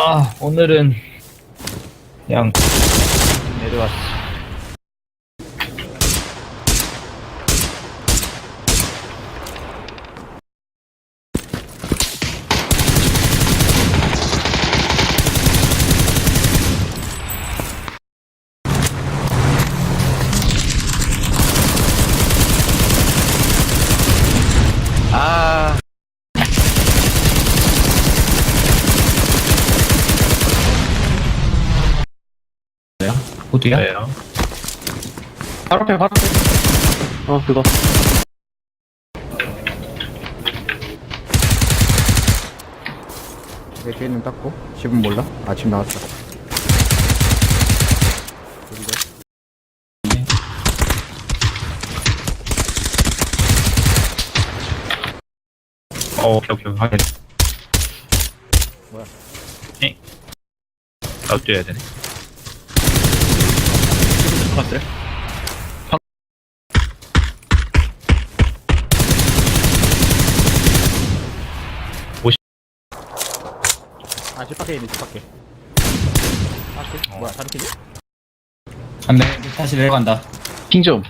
아, 오늘은 그냥 내려왔어. 아. 어디야? 왜요? 바로 앞에, 바로 앞에. 어, 그거. 내 뒤에 눈 닦고 집은 몰라? 아집 나왔다 어, 오케이, 오케이, 확인. 뭐야? 에? 나도 뛰어야 되네. 봤어요? 아집 밖에 있네 집 밖에 아, 그, 뭐야 다른 팀이? 안돼, 다시 내려간다. 핑 좀.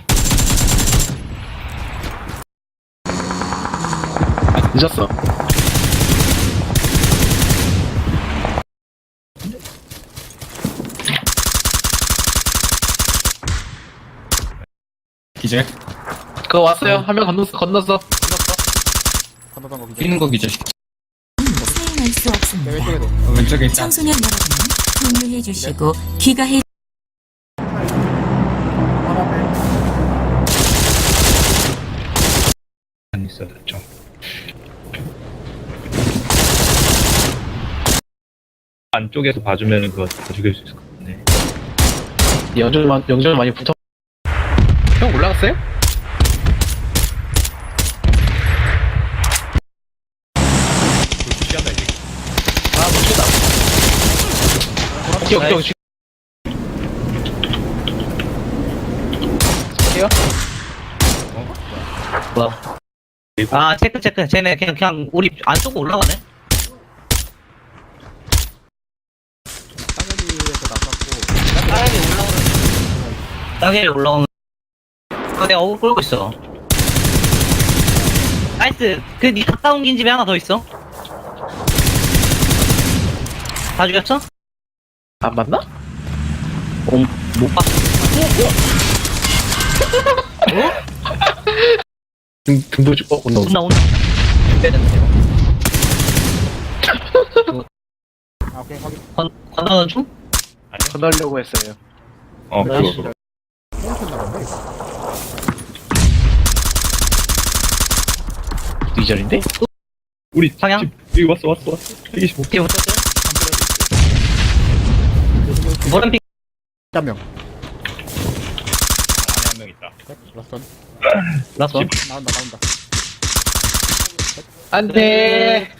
늦었어. 기절. 그거 왔어요. 한명 건넜어, 건넜어. 건너던 거 기절 뛰는 거 기절. 수행할 수 내 없습니다. 왼쪽에도 어, 왼쪽에 있다. 청소년 여러분, 공유해 주시고 귀가해 안 있어, 좀. 안쪽에서 봐주면 그거 다 죽일 수 있을 것 같네. 영절 많이 붙어. 형 올라갔어요? 아, 멋지다. 오케이, 오케이, 오케이. 뭐야? 아 체크 체크 쟤네 그냥 그냥 우리 안 쏘고 올라가네 나갔고 땅에 올라오는 땅에 올라오는 아 내가 어글 끌고 있어 나이스 그니 가까운 긴 집에 하나 더 있어 다 죽였어? 안 맞나? 어, 못 봤어 등, 등도 죽, 어, 온다, 온다. 온다 온다 빼는데 아 오케이 확인 건 건너는 중? 건너려고 했어요. 어. 그거, 그거. 땡큐 나간다 이거 뒤절인데? 우리 방향? 집, 여기 왔어, 왔어, 왔어. 125. 뒤에 붙었어요? 한명 안에 한 명 있다. 라스턴 라스 나온다 나온다 안 돼!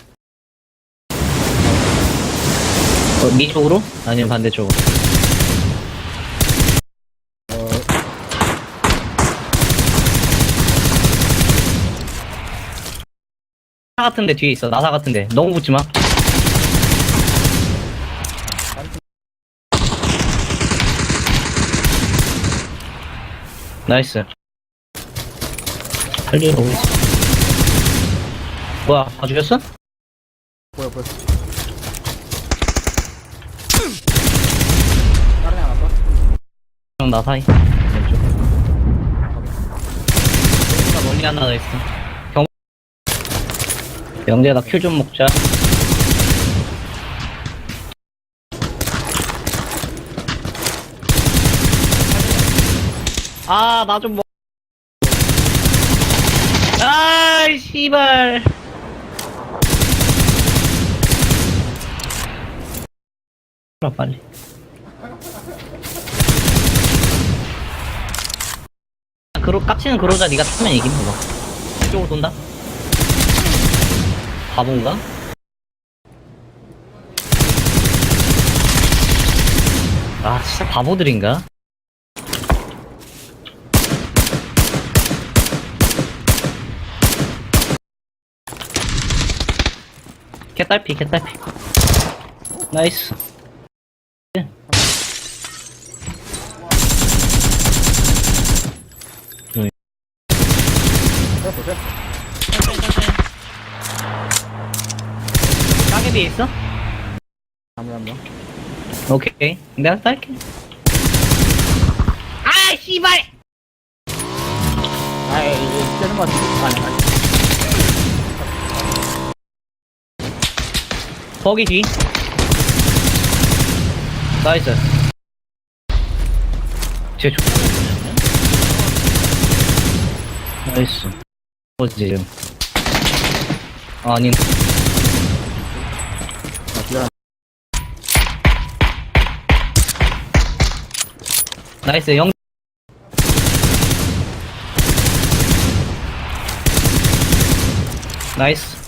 어, 니 쪽으로? 아니면 반대쪽으로? 나사 같은데 뒤에 있어. 나사 같은데. 너무 붙지 마. 나이스. 오고 있어. 뭐야, 다 죽였어? 보여 보여 다른 애 하나 더 형, 나 사이. 왼쪽. 멀리 하나 더 있어. 경, 영재야, 나큐 좀 먹자. 아, 나 좀 먹. 아이, 씨발. 아, 빨리. 그로 깝치는 그로자 네가 타면 이기는 거. 이쪽으로 돈다. 바본가? 아 진짜 바보들인가? 개딸피 개딸피 나이스. 됐어, 됐어. 따개비 있어? 한 번. 오케이. 내가 쌀게. 아, 씨발! 아, 이, 이, 떼는 거 같은데. 아니, 아니. 거기 뒤. 나이스. 쟤 좋. 나이스. 뭐지, 지금. 아니, 나이스. 영. 나이스.